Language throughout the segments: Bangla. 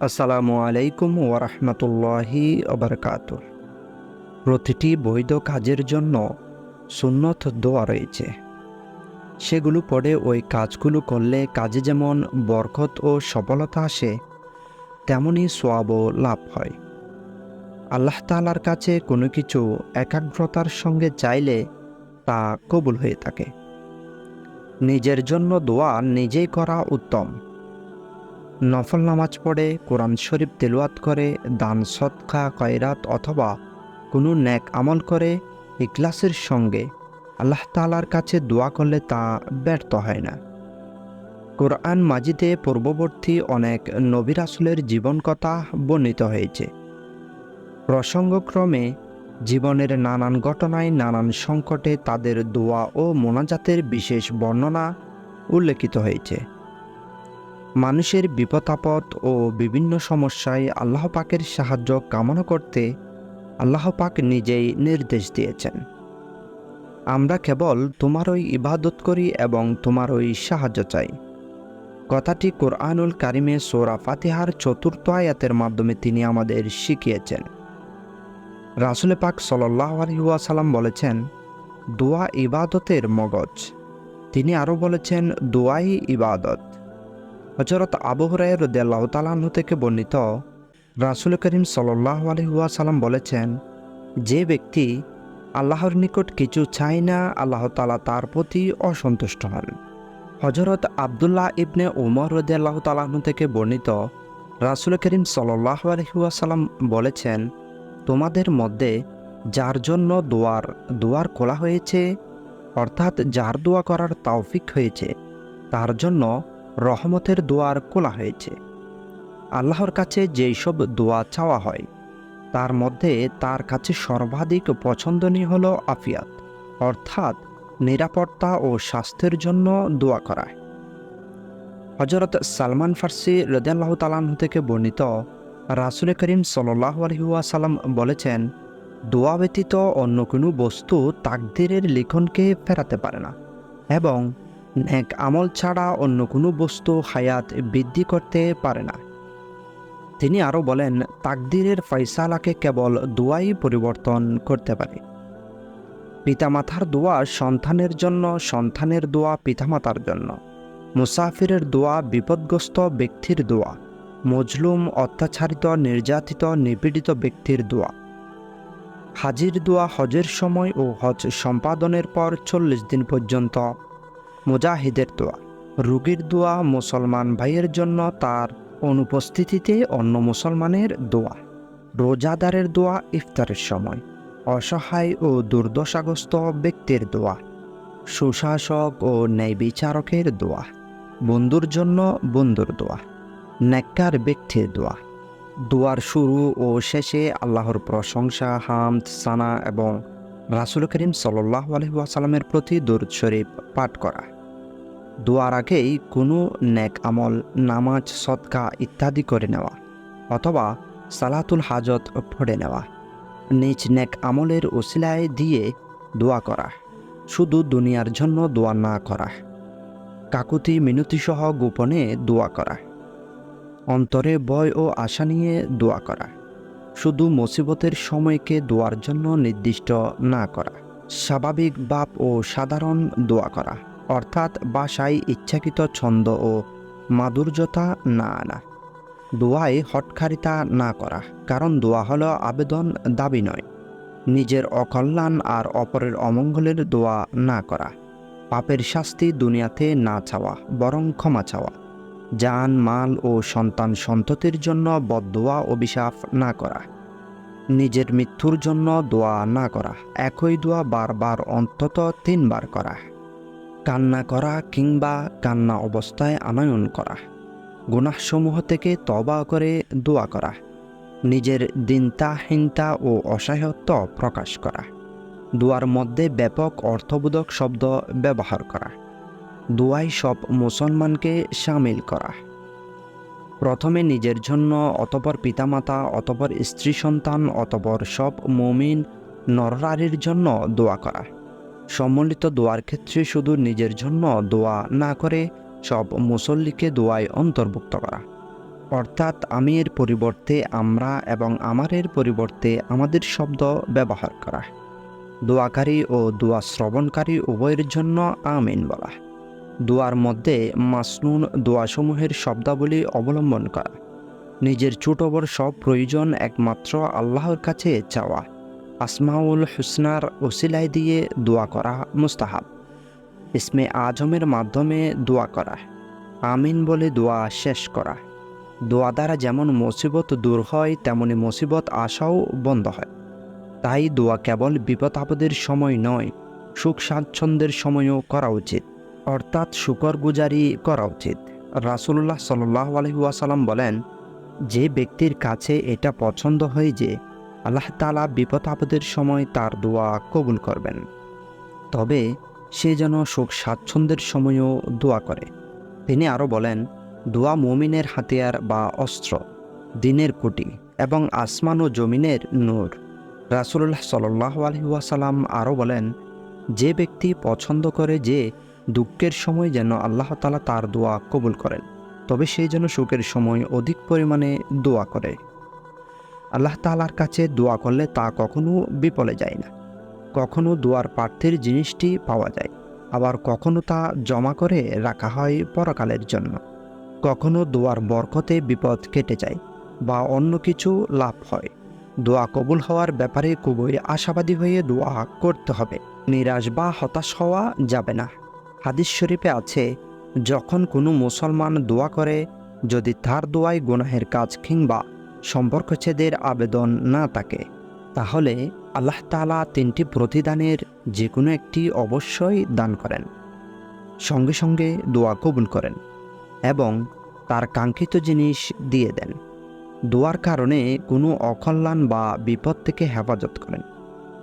আসসালামু আলাইকুম ওরহমতুল্লাহি অবরকাত প্রতিটি বৈধ কাজের জন্য সুন্নত দোয়া রয়েছে। সেগুলো পড়ে ওই কাজগুলো করলে কাজে যেমন বরকত ও সফলতা আসে তেমনই সোয়াবও লাভ হয়। আল্লাহ তালার কাছে কোনো কিছু একাগ্রতার সঙ্গে চাইলে তা কবুল হয়ে থাকে। নিজের জন্য দোয়া নিজেই করা উত্তম। নফল নামাজ পড়ে, কোরআন শরীফ তেলোয়াত করে, দান সৎকা কয়রাত অথবা কোনো ন্যাক আমল করে ইকলাসের সঙ্গে আল্লাহ তালার কাছে দোয়া করলে তা ব্যর্থ হয় না। কোরআন মাজিদে পূর্ববর্তী অনেক নবী রাসুলের জীবন কথা বর্ণিত হয়েছে। প্রসঙ্গক্রমে, জীবনের নানান ঘটনায় নানান সংকটে তাদের দোয়া ও মোনাজাতের বিশেষ বর্ণনা উল্লেখিত হয়েছে। মানুষের বিপদাপদ ও বিভিন্ন সমস্যায় আল্লাহ পাকের সাহায্য কামনা করতে আল্লাহ পাক নিজেই নির্দেশ দিয়েছেন। আমরা কেবল তোমারই ইবাদত করি এবং তোমারই সাহায্য চাই। কথাটি কোরআনুল কারিমে সোরা ফাতিহার চতুর্থ আয়াতের মাধ্যমে তিনি আমাদের শিখিয়েছেন। রাসুলে পাক সাল্লাহ বলেছেন, দোয়া ইবাদতের মগজ। তিনি আরও বলেছেন, দোয়াই ইবাদত। হজরত আবু হরাই রদিয়াল্লাহ তালাহ থেকে বর্ণিত, রাসুল করিম সাল্লাহ আলহিউসালাম বলেছেন, যে ব্যক্তি আল্লাহর নিকট কিছু চায় না, আল্লাহ তালা তার প্রতি অসন্তুষ্ট হন। হজরত আবদুল্লাহ ইবনে উমর রদিয়াল্লাহ তালাহ থেকে বর্ণিত, রাসুল করিম সাল্লাহ আলহিউসালাম বলেছেন, তোমাদের মধ্যে যার জন্য দোয়ার দোয়ার খোলা হয়েছে, অর্থাৎ যার দোয়া করার তাওফিক হয়েছে, তার জন্য রহমতের দোয়ার খোলা হয়েছে। আল্লাহর কাছে যেই সব দোয়া চাওয়া হয়, তার মধ্যে তার কাছে সর্বাধিক পছন্দনীয় হল আফিয়াত, অর্থাৎ নিরাপত্তা ও স্বাস্থ্যের জন্য দোয়া করা। হজরত সালমান ফার্সি রদিয়াল্লাহ তালাহ থেকে বর্ণিত রাসুল করিম সাল্লাহ আলহিউসালাম বলেছেন, দোয়া ব্যতীত অন্য কোনো বস্তু তাকদিরের লিখনকে ফেরাতে পারে না এবং নেক আমল ছাড়া অন্য কোনো বস্তু হায়াত বৃদ্ধি করতে পারে না। তিনি আরও বলেন, তাকদিরের ফয়সালাকে কেবল দোয়াই পরিবর্তন করতে পারে। পিতামাতার দোয়া সন্তানের জন্য, সন্তানের দোয়া পিতামাতার জন্য। মুসাফিরের দোয়া বিপদগ্রস্ত ব্যক্তির দোয়া। মজলুম, অত্যাচারিত, নির্যাতিত, নিপীড়িত ব্যক্তির দোয়া। হাজির দোয়া হজের সময় ও হজ সম্পাদনের পর চল্লিশ দিন পর্যন্ত মুজাহিদের দোয়া। রুগীর দোয়া মুসলমান ভাইয়ের জন্য তার অনুপস্থিতিতে অন্য মুসলমানের দোয়া। রোজাদারের দোয়া ইফতারের সময়। অসহায় ও দুর্দশাগ্রস্ত ব্যক্তির দোয়া। সুশাসক ও ন্যায় বিচারকের দোয়া। বন্ধুর জন্য বন্ধুর দোয়া। নেককার ব্যক্তির দোয়া। দোয়ার শুরু ও শেষে আল্লাহর প্রশংসা, হামদ, সানা এবং রাসুল করিম সাল্লাহ আলহিহাসাল্লামের প্রতি দরুদ শরীফ পাঠ করা। দোয়ার আগেই কোনো ন্যাক আমল, নামাজ সৎকা ইত্যাদি করে নেওয়া অথবা সালাতুল হাজত পড়ে নেওয়া। নিজ ন্যাক আমলের ওসিলায় দিয়ে দোয়া করা। শুধু দুনিয়ার জন্য দোয়া না করা। কাকুতি মিনতিসহ গোপনে দোয়া করা। অন্তরে ভয় ও আশা নিয়ে দোয়া করা। শুধু মুসিবতের সময়কে দোয়ার জন্য নির্দিষ্ট না করা। স্বাভাবিক বাপ ও সাধারণ দোয়া করা। অর্থাৎ বাসায় ইচ্ছাকৃত ছন্দ ও মাধুর্যতা না আনা। দোয়ায় হটকারিতা না করা, কারণ দোয়া হলো আবেদন, দাবি নয়। নিজের অকল্যাণ আর অপরের অমঙ্গলের দোয়া না করা। পাপের শাস্তি দুনিয়াতে না চাওয়া, বরং ক্ষমা চাওয়া। জান, মাল ও সন্তান সন্ততির জন্য বদোয়া অভিশাপ না করা। নিজের মৃত্যুর জন্য দোয়া না করা, একই দোয়া বারবার অন্তত তিনবার করা। কান্না করা কিংবা কান্না অবস্থায় আনয়ন করা। গুনাহসমূহ থেকে তবা করে দোয়া করা। নিজের দিনতাহীনতা ও অসহায়ত্ব প্রকাশ করা। দোয়ার মধ্যে ব্যাপক অর্থবোধক শব্দ ব্যবহার করা। দোয়াই সব মুসলমানকে সামিল করা। প্রথমে নিজের জন্য অতপর পিতামাতা, অতপর স্ত্রী সন্তান, অতপর সব মমিন, নরনারীর জন্য দোয়া করা। সম্মিলিত দোয়ার ক্ষেত্রে শুধু নিজের জন্য দোয়া না করে সব মুসল্লিকে দোয়ায় অন্তর্ভুক্ত করা। অর্থাৎ আমি এর পরিবর্তে আমরা এবং আমারের পরিবর্তে আমাদের শব্দ ব্যবহার করা। দোয়াকারী ও দোয়া শ্রবণকারী উভয়ের জন্য আমিন বলা। দোয়ার মধ্যে মাসনুন দোয়াসমূহের শব্দাবলী অবলম্বন করা। নিজের ছোট বড় সব প্রয়োজন একমাত্র আল্লাহর কাছে চাওয়া। আসমাউল হুসনার ওসিলাই দিয়ে দোয়া করা মুস্তাহাব। ইসমে আজমের মাধ্যমে দোয়া করা। আমিন বলে দোয়া শেষ করা। দোয়া দ্বারা যেমন মুসিবত দূর হয়, তেমনি মুসিবত আসাও বন্ধ হয়। তাই দোয়া কেবল বিপদ আপদের সময় নয়, সুখ স্বাচ্ছন্দ্যের সময়ও করা উচিত। অর্থাৎ শুকর গুজারি করা উচিত। রাসুল্লাহ সাল্লাহ আলহিউসালাম বলেন, যে ব্যক্তির কাছে এটা পছন্দ হয় যে আল্লাহ তালা বিপদ আপদের সময় তার দোয়া কবুল করবেন। তবে সে যেন সুখ স্বাচ্ছন্দ্যের সময়ও দোয়া করে। তিনি আরও বলেন, দোয়া মুমিনের হাতিয়ার বা অস্ত্র, দিনের কুটি এবং আসমান ও জমিনের নূর। রাসুল্লাহ সাল্লাহ আলহিউসালাম আরও বলেন, যে ব্যক্তি পছন্দ করে যে দুঃখের সময় যেন আল্লাহ তালা তার দোয়া কবুল করেন, তবে সেই যেন সুখের সময় অধিক পরিমাণে দোয়া করে। আল্লাহ তালার কাছে দোয়া করলে তা কখনো বিপলে যায় না। কখনো দোয়ার পার্থের জিনিসটি পাওয়া যায়, আবার কখনো তা জমা করে রাখা হয় পরকালের জন্য। কখনো দোয়ার বরকতে বিপদ কেটে যায় বা অন্য কিছু লাভ হয়। দোয়া কবুল হওয়ার ব্যাপারে খুবই আশাবাদী হয়ে দোয়া করতে হবে। নিরাশ বা হতাশ হওয়া যাবে না। হাদিস শরীফে আছে, যখন কোনো মুসলমান দোয়া করে, যদি তার দোয়ায় গুনাহের কাজ কিংবা সম্পর্কচ্ছেদের আবেদন না থাকে, তাহলে আল্লাহ তালা তিনটি প্রতিদানের যে কোনো একটি অবশ্যই দান করেন। সঙ্গে সঙ্গে দোয়া কবুল করেন এবং তার কাঙ্ক্ষিত জিনিস দিয়ে দেন। দোয়ার কারণে কোনো অকল্যাণ বা বিপদ থেকে হেফাজত করেন।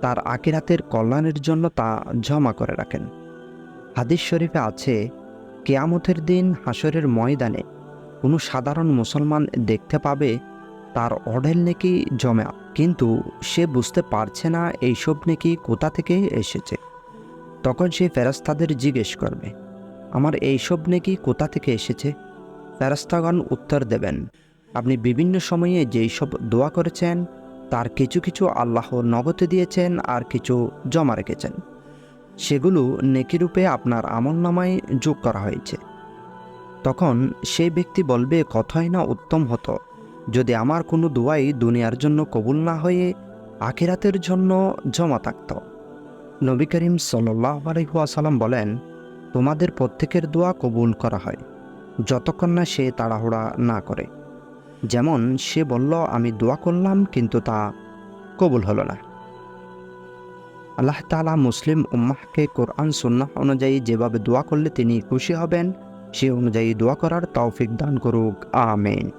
তার আকিরাতের কল্যাণের জন্য তা জমা করে রাখেন। হাদিস শরীফে আছে, কেয়ামতের দিন হাসরের ময়দানে কোনো সাধারণ মুসলমান দেখতে পাবে তার অঢেল নাকি জমে কিন্তু সে বুঝতে পারছে না এইসব নাকি কোথা থেকে এসেছে। তখন সে ফেরাস্তাদের জিজ্ঞেস করবে, আমার এইসব নাকি কোথা থেকে এসেছে? ফেরাস্তাগণ উত্তর দেবেন, আপনি বিভিন্ন সময়ে যেই সব দোয়া করেছেন, তার কিছু কিছু আল্লাহ নগদে দিয়েছেন আর কিছু জমা রেখেছেন। সেগুলো নেকিরূপে আপনার আমল নামায় যোগ করা হয়েছে। তখন সেই ব্যক্তি বলবে, কথাই না উত্তম হতো। যদি আমার কোনো দোয়াই দুনিয়ার জন্য কবুল না হয়ে আখিরাতের জন্য জমা থাকত। নবী করিম সাল্লাহ আলহিহাসাল্লাম বলেন, তোমাদের প্রত্যেকের দোয়া কবুল করা হয়, যতক্ষণ না সে তাড়াহুড়া না করে। যেমন সে বলল, আমি দোয়া করলাম, কিন্তু তা কবুল হলো না। আল্লাহ তালা মুসলিম উম্মাহকে কোরআন, সুন্নাহ অনুযায়ী যেভাবে দোয়া করলে তিনি খুশি হবেন, সে অনুযায়ী দোয়া করার তৌফিক দান করুক, আমেন।